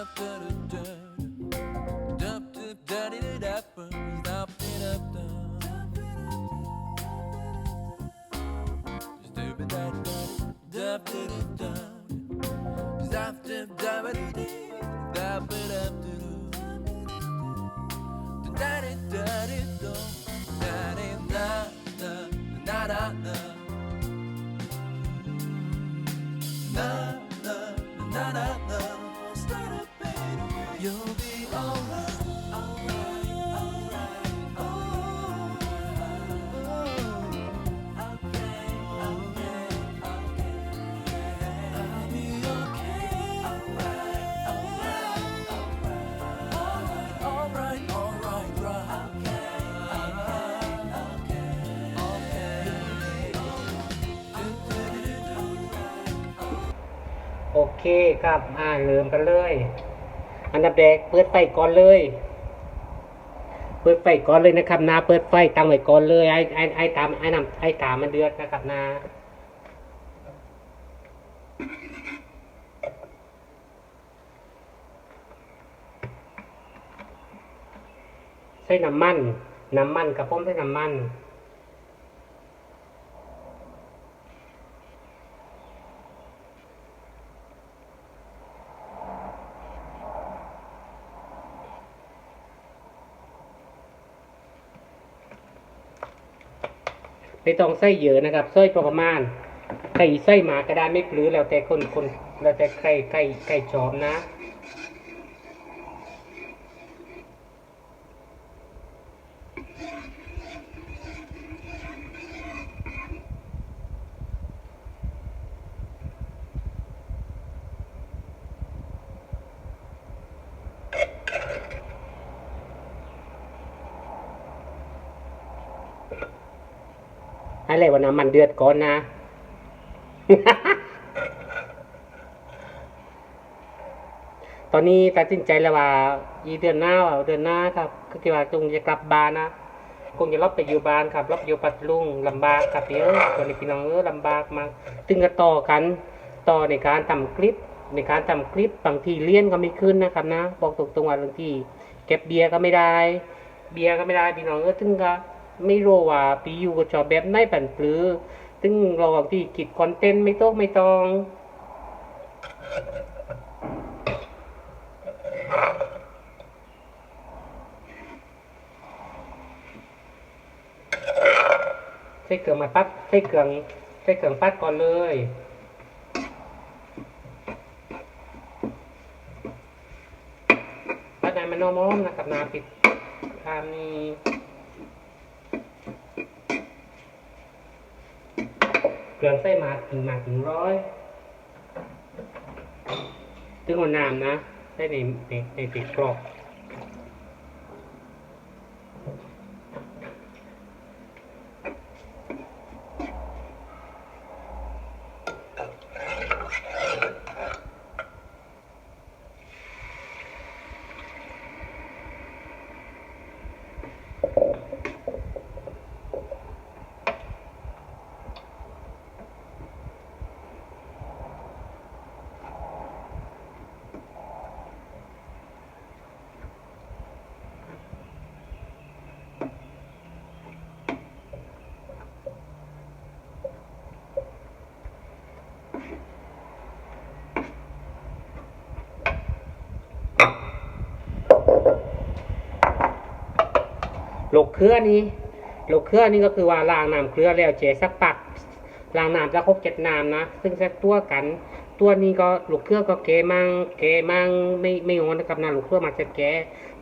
da da da da. You'll be alright, alright, alright, oh, okay, okay, okay. I'll be okay, alright, alright, alright, alright, alright, right. Okay, okay, okay. โอเคครับอ่าเริ่มกันเลยอั นดับแรกเปิดไฟก่อนเลย เปิดไฟก่อนเลยนะครับนาเปิดไฟตั้งไว้ก่อนเลยไอ้ไอ้ไอ้ตามไอ้นำไอ้ตามมันเดือดนะครับนาใส่น้ำมัน น้ำมันกับผมใส่น้ำมัน ไม่ต้องใส่เยอะนะครับใส่พอประมาณใครใส่หมาก็ได้ไม่ปลือแล้วแต่คนคนแล้วแต่ใครใครใครชอบนะ อะไรวะน้ำมันเดือดก่อนนะ ตอนนี้ตัดสินใจแล้วว่า อีเดือนหน้าเดือนหน้าครับก็คือว่าคงจะกลับบ้านนะคงจะรับไปอยู่บ้านครับรับอยู่ปัดลุงลำบากครับเยอะตัวนี้พี่น้องเออลำบากมากถึงก็ต่อกันต่อในการทำคลิป ในการทำคลิปบางทีเลี้ยนก็ไม่ขึ้นนะครับนะ บอกตรงๆว่าบางทีเก็บเบียร์ก็ไม่ได้ เบียร์ก็ไม่ได้พี่น้องเออถึงก็ ไม่รู้ว่าปีอยู่ก็ชอบแบบไหนปันปลือถึงเราบางที่คิดคอนเทนต์ไม่ต้องไม่ต้องใส่เครื่อมาปัดใส่เครื่อใส่เครื่อปัดก่อนเลยปัดน้มันนอมๆนะครับนาปิดทามนี้ เครื่องใส่มาถึงมาถึงร้อยถึงหัวน้ำนะใส่ในในในติดกรอก โลกเครือนี้โลกเครือนี่ก็คือว่าล้างน้ำเครือแล้วเจสักปักล้างน้ำจะครบเจ็ดน้ำนะ ซึ่งจะตัวกัน ตัวนี้ก็ลูกเครือก็เกมังเกมังไม่ไม่งอนกับนะลูกเครือมาจะแก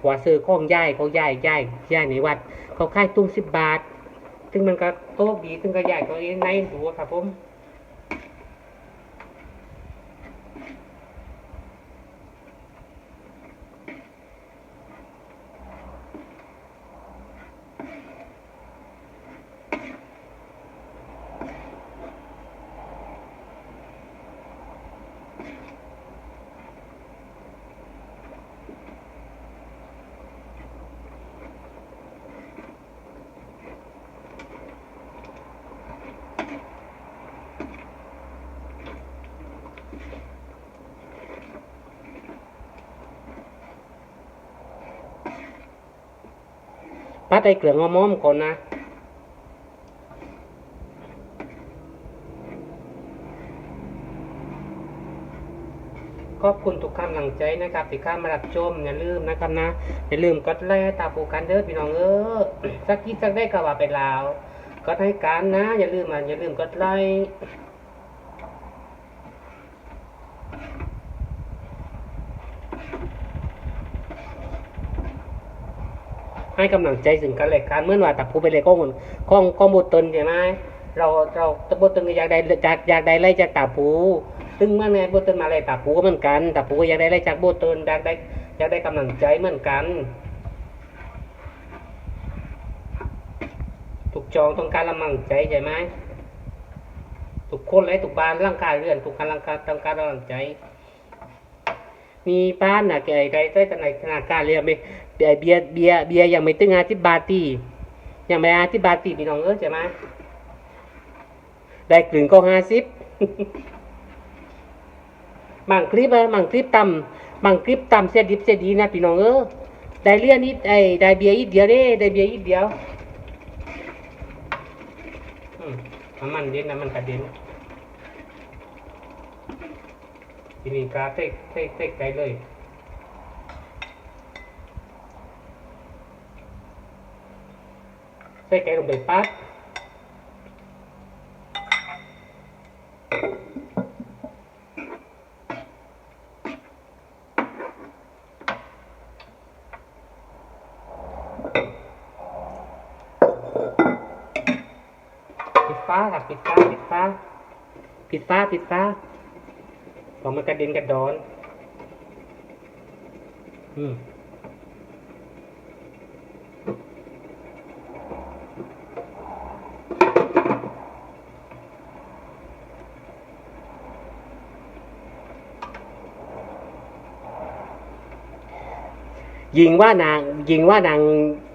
หัวซื้อของย่ายเขาย่ายย่ายย่ายในวัด เขาขายตุ้งสิบบาท ซึ่งมันก็โต๊ะดี ซึ่งก็ใหญ่ก็ในหัวครับผม ปัดไอ้เกลืองอมอมก่อนนะขอบคุณทุกกำหลังใจนะครับที่ข้ามารับชมอย่าลืมนะครับนะอย่าลืมกดไลค์ตาปูกันเด้อพี่น้องเออสักคิดสักได้ก็ว่าไปลาวกดให้การนะ อย่าลืมอะอย่าลืมกดไลค์ ให้กำลังใจถึงกันและกันเมื่อว่าตับผู้ไปเลยก้องก้องก้องบุตรตนใช่ไหมเราเราตบุตนอยากได้จากอยากได้ไล่จากตาผูซึ่งเมื่อไงบุตรมาอะไรตาผูก็เหมือนกันตาผูก็อยากได้ไล่จากบุตรอยากได้อยากได้กำลังใจเหมือนกันทุกจองต้องการกำลังใจใช่ไหมทุกคนเลยทุกบานร่างกายเรื่อนทุกการร่างกายต้องการกำลังใจ มีบ้านนะแกไก่ใต้ในธนาคารเรียกไม่เบียเบียเบียเบียยังไม่ตึงอาทิบาตียังไม่อาทิบาตีพี่น้องเออใช่ไหมได้กลึงก็ห้าสิบบางคลิปอะบางคลิปต่ำบางคลิปต่ำเสียดิบเสียดีนะพี่น้องเออได้เลี่ยนนิดไอ้ได้เบียอีกเดียวเด้ได้เบียอีกเดียวอืมน้ำมันเด่นน้ำมันกระเด็น ทีนี้กาเทกเทกเทกไปเลยใส่ไก่ลงไปปั๊บปิดฟ้าครับปิดฟ้าปิดฟ้าปิดฟ้าปิดฟ้า พอมันกระเด็นกระดอน อืมยิงว่านางยิงว่านาง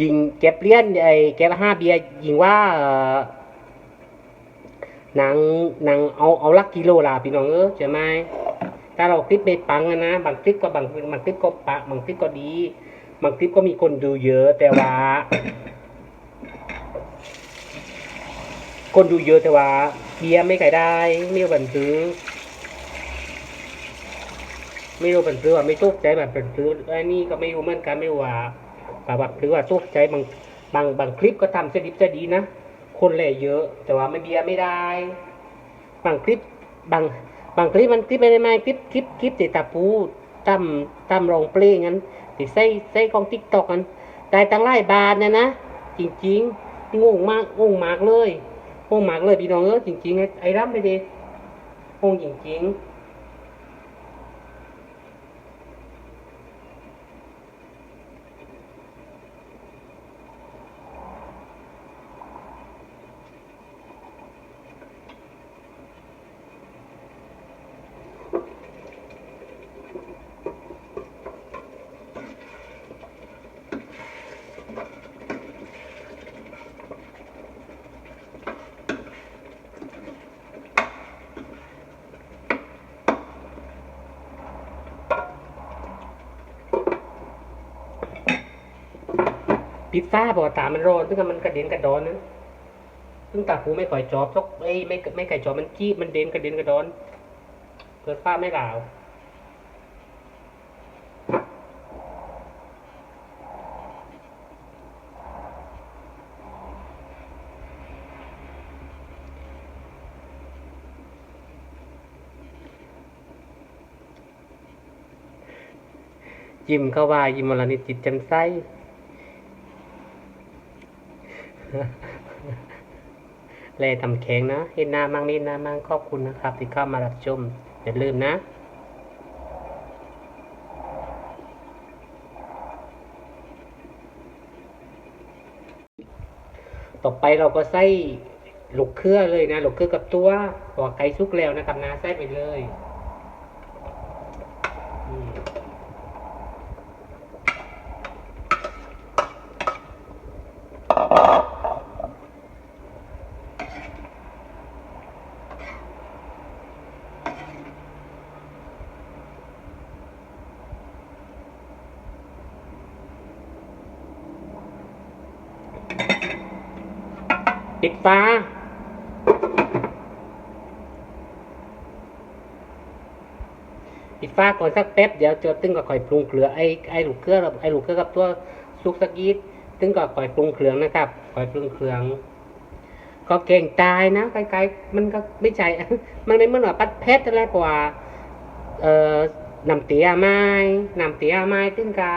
ยิงเก็บเลี้ยนไอ้เก็บห้าเบียยิงว่าเอ่อ นางนางเอาเอาลักกิโลละพี่น้องเออใช่ไหมถ้าเราคลิปไม่ปังอะนะบางคลิปก็บางบางคลิปก็ปะบางคลิปก็ดี บางคลิปก็มีคนดูเยอะแต่ว่า คนดูเยอะแต่ว่าเบียร์ไม่ขายได้ไม่รู้บันซื้อไม่รู้เป็นซื้อว่าไม่ตกใจแบบเป็นซื้อไอ้นี่ก็ไม่รู้เหมือนกันไม่ว่าแบบแบบถือว่าตกใจบางบางบางคลิปก็ทำเสยดิบจะดีนะ คนแหล่เยอะ แต่ว่าไม่เบียร์ไม่ได้ บางคลิปบางบางคลิปมันคลิปไม่ได้ไหมคลิปคลิปคลิปติดตาปูตั้มตั้มรองเพลงงั้นติดใส่ใส่ของทิกตอกกันได้ตั้งไล่บาทนะนะจริงๆงงมากงงมากเลยงงมากเลยพี่น้องเออจริง ๆ ไอ้ไอ้รับไม่ดีงงจริง ๆ ปิดฟ้าบอกว่าตามันร้อนซึ่งมันกระเด็นกระดอนนะซึ่งตาหูไม่ค่อยจอบซกไอ้ไม่ไม่ไก่จอบมันจี้มันเด่นกระเด็นกระดอนเกิดฟ้าไม่หลาวยิ้มเข้าว่ายิ้มมรณิจิตจ่มใส เลยทำแข็งนะเห็นหน้ามั่งนี่หน้ามั่งขอบคุณนะครับ ที่เข้ามารับชมอย่าลืมนะต่อไปเราก็ใส่ลูกเครือเลยนะลูกเครือกับตัวหัวไก่สุกแล้วนะครับนะใส่ไปเลย ปิดฟ้าปิดฟ้าก่อนสักแป๊บเดี๋ยวเจอตึ้งก็ค่อยปรุงเกลือไอ้ไอ้ลูกเกลือไอ้ลูกเกลือกับตัวซุกสักยีดตึ้งก็ค่อยปรุงเครืองนะครับค่อยปรุงเครืองก็เก่งตายนะไกลๆมันก็ไม่ใช่มันไม่เหมือนว่าปัดเพชรอะไรกว่า เอ่อนำเตียไม้นำเตียไม้ตึ้งกะ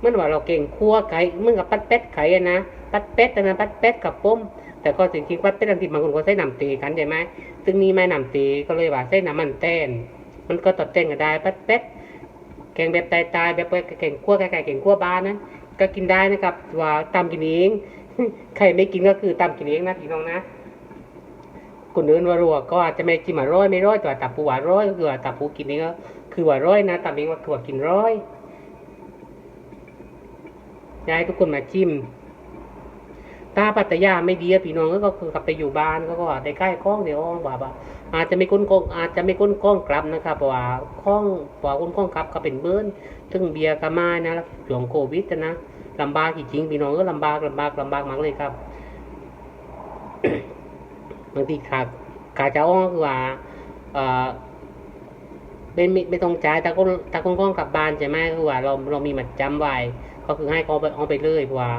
เมื่อนว่าเราเก่งคั่วไก่เมื่อกับปัดเป็ดไข่นะปัดเป็ดอะนะปัดเป็ดกับป้ม แต่ก็จริงๆปัดเป็ดบางทีบางคนก็ใช้น้ำตีกันใช่ไหมซึ่งนี่ไม่น้ำตีก็เลยว่าใช้น้ำมันเต้น มันก็ตัดเต้นก็ได้ปัดเป็ดแกงแบบตายๆแบบแกงคั่วไก่แกงคั่วบ้านนั้นก็กินได้นะครับ ว่าตามกินเองใครไม่กินก็คือตามกินเองนะพี่น้องนะคนอื่นว่ารัวก็อาจจะไม่กินมาร้อยไม่ร้อยแต่ตับปูว่าร้อยก็คือตับปูกินเองก็คือว่าร้อยนะตับเองว่าคือว่ากินร้อยอยากให้ทุกคนมาจิ้ม ถ้าปัตยาไม่ดีพี่น้องก็คือกลับไปอยู่บ้านก็ก็ได้ใกล้กล้องเดี๋ยวว่าว่าอาจจะไม่ก้นกล้องอาจจะไม่ก้นกล้องกลับนะครับเพราะว่าข้องเพราะว่าก้นกล้องกลับก็เป็นเบิ้นถึงเบียร์ก็มานะหลวงโควิดนะลำบากจริงพี่น้องก็ลำบากลำบากลำบากมากเลยครับบางทีขาดขาดจะอ้องคือว่าเอ่อไม่ไม่ต้องจ่ายตาก้นตาก้นกล้องกลับบ้านใช่ไหมคือว่าเราเรามีมัดจำไว้ก็คือให้เขาไปเอาไปเลยเพราะว่า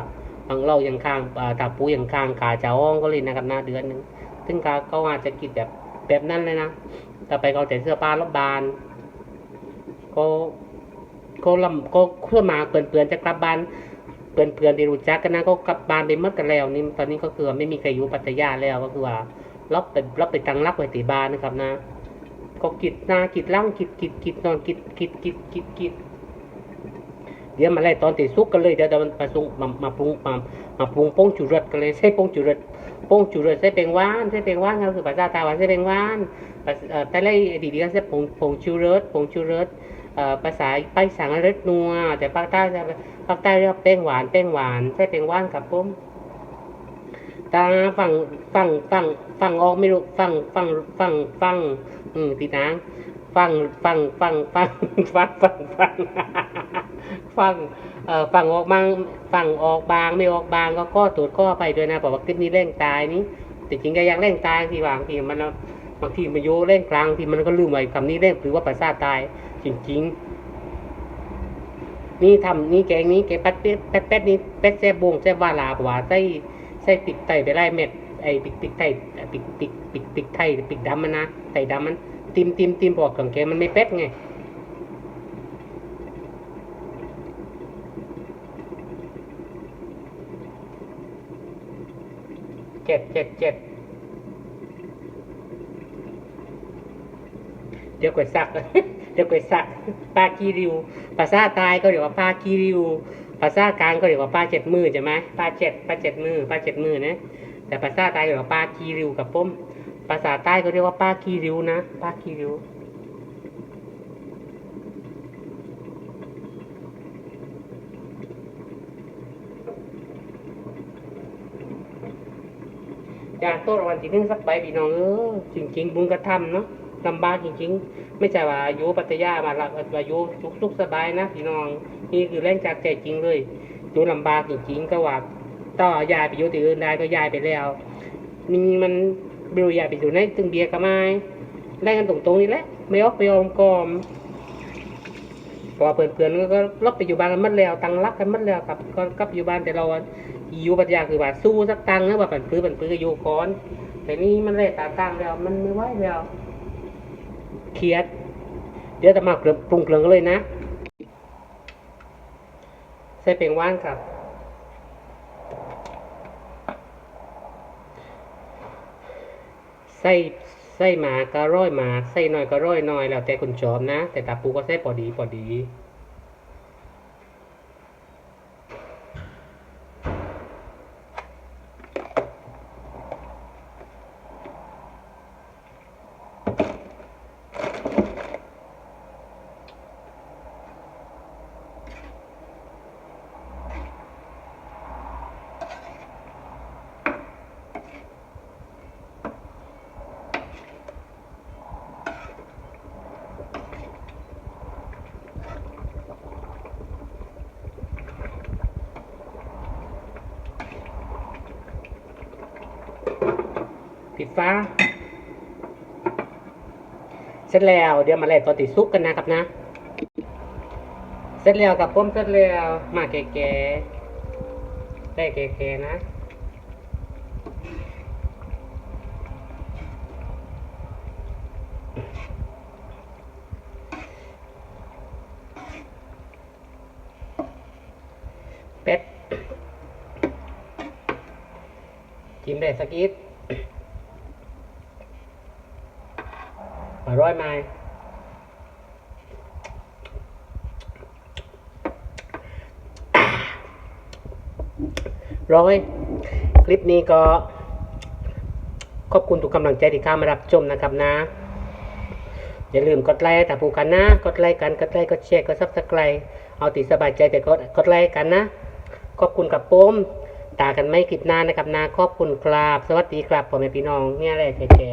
บางเราอย่างข้างเอ่อตาปูอย่างข้างขาจะอ้องก็เลยนะครับหน้าเดือนหนึ่งซึ่งเขาเขาอาจจะกินแบบแบบนั้นเลยนะต่ไปเขาแต่เสื้อผ้ารอบบานก็ก็ลำก็เพื่อมาเปื่อนเปื่อนๆจะกลับบ้านเปื่อนเปื่อนๆที่รู้จักกันนะก็กลับบ้านไปหมดกันแล้วนี่ตอนนี้ก็คือไม่มีใครอยู่ปัตยาแล้วก็คือว่าล็อกไปล็อกไปตังรักไว้ตีบ้านนะครับนะ ก็กิดหนากิดล่างกิดกิดกิดนอนกิดกิดกิดกิดกิด เดี๋ยวมาไล่ตอนตีซุกกันเลยเดี๋ยวเดี๋ยวมันมาซุงมามาปรุงมามาปรุงโป้งจุรสกันเลยใส่โป้งจุรสโป้งจุรสใส่เป็นว่านใส่เป็นว่านก็คือภาษาไทยว่าใส่เป็นว่านแต่ไล่ดีดีก็ใส่ผงผงชูรสผงชูรสเอ่อภาษาไปสังรสนัวแต่ภาคใต้จะภาคใต้เรียกว่าแป้งหวานแป้งหวานใส่เป็นว่านครับผมตาฝั่งฝั่งฝั่งฝั่งออกไม่รู้ฝั่งฝั่งฝั่งฝั่งอืมพี่นาง ฝั่งฝั่งฝั่งฝั่งฝั่งฝั่งฝั่งฝั่งเอ่อฝั่งออกบางฝั่งออกบางไม่ออกบางก็ข้อตรวจข้อไปด้วยนะเพราะว่าคลิปนี้เร่งตายนี้แต่จริงก็ยังเร่งตายที่บางทีมันบางทีมันโยเร่งกลางที่มันก็ลืมไปคำนี้เร่งหรือว่าภาษาทตาย จริง ๆ นี่ทำนี่แกงนี้แกงปัดเป็ดป็ดเป็ดนี่เป็ดแซ่บบงแซ่บวาลาบหวาไส้ใส่ปิกไตไปไล่เม็ดไอ้ปิกปิกไตปิกปิกปิกปิกไทยปิกดำมันนะไตดำมัน ติมติมติมบอกของแกมันไม่เป็ดไงเจ็ดเจ็ดเจ็ดเดี๋ยวกดสัก เดี๋ยวกดสักปลากีริว ภาษาใตายก็เรียกว่าปลากีริว ภาษากลางก็เรียกว่าปลาเจ็ดมือใช่ไหมปลาเจ็ดปลาเจ็ดมือปลาเจ็ดมือนะ แต่ภาษาใต้เรียกว่าปลากีริวกับป้ม ภาษาใต้ก็เรียกว่าปลากีริวนะปลากีริวอยากโต้รางวัลที่หนึ่งสักใบพี่น้องเออจริงๆบุญกระทำเนาะลำบากจริงๆ ไม่ใช่ว่าอายู่ปัตยามาละว่ายู่สุขสุขสบายนะพี่น้อง นี่คือแรงจากใจจริงเลยอยู่ลำบากจริงๆก็ว่าต่อยายไปอยู่ที่อื่นได้ก็ยายไปแล้วนี่มัน เบลยายไปอยู่ในตึงเบียร์กับไม้แรงกันตรงๆนี่แหละ ไม่ออกไปออมกอมพอเพื่อนๆก็ลบไปอยู่บ้านกันมัดแล้ว ตังรักกันมัดแล้วกับก็กลับอยู่บ้านแต่เราอยู่ปัตยาคือว่าสู้สักตังนะว่าปั่นปื้อปั่นปื้อก็อยู่ก่อน แต่นี่มันเลยตาตั้งแล้ว มันไม่ไหวแล้วเครียด เดี๋ยวจะมาปรุงเครื่องกันเลยนะ ใส่เป็นว่านครับ ส่ใส่หมาก็ร้อยหมาใส่น้อยก็ร้อยน้อยแล้วแต่คุณชอบนะ แต่ตาปูก็ใส่พอดีพอดี ฟ้าเสร็จแล้วเดี๋ยวมาแล่ตอนติดซุกกันนะครับนะ เสร็จแล้วกับผมเสร็จแล้วมาแก่ๆได้แก่ๆนะเป็ดกินได้สักอีก อร่อยไหมร้อย คลิปนี้ก็ขอบคุณทุกกำลังใจที่เข้ามารับชมนะครับนะ อย่าลืมกดไลค์ถ้าผูกกันนะ กดไลค์กัน กดไลค์กดแชร์กดซับสไครต์เอาติสบายใจแต่กดกดไลค์กันนะ ขอบคุณกับโป้มตากันไม่คลิปหน้านะครับนะ ขอบคุณครับ สวัสดีครับพ่อแม่พี่น้องเนี่ยแหละแก่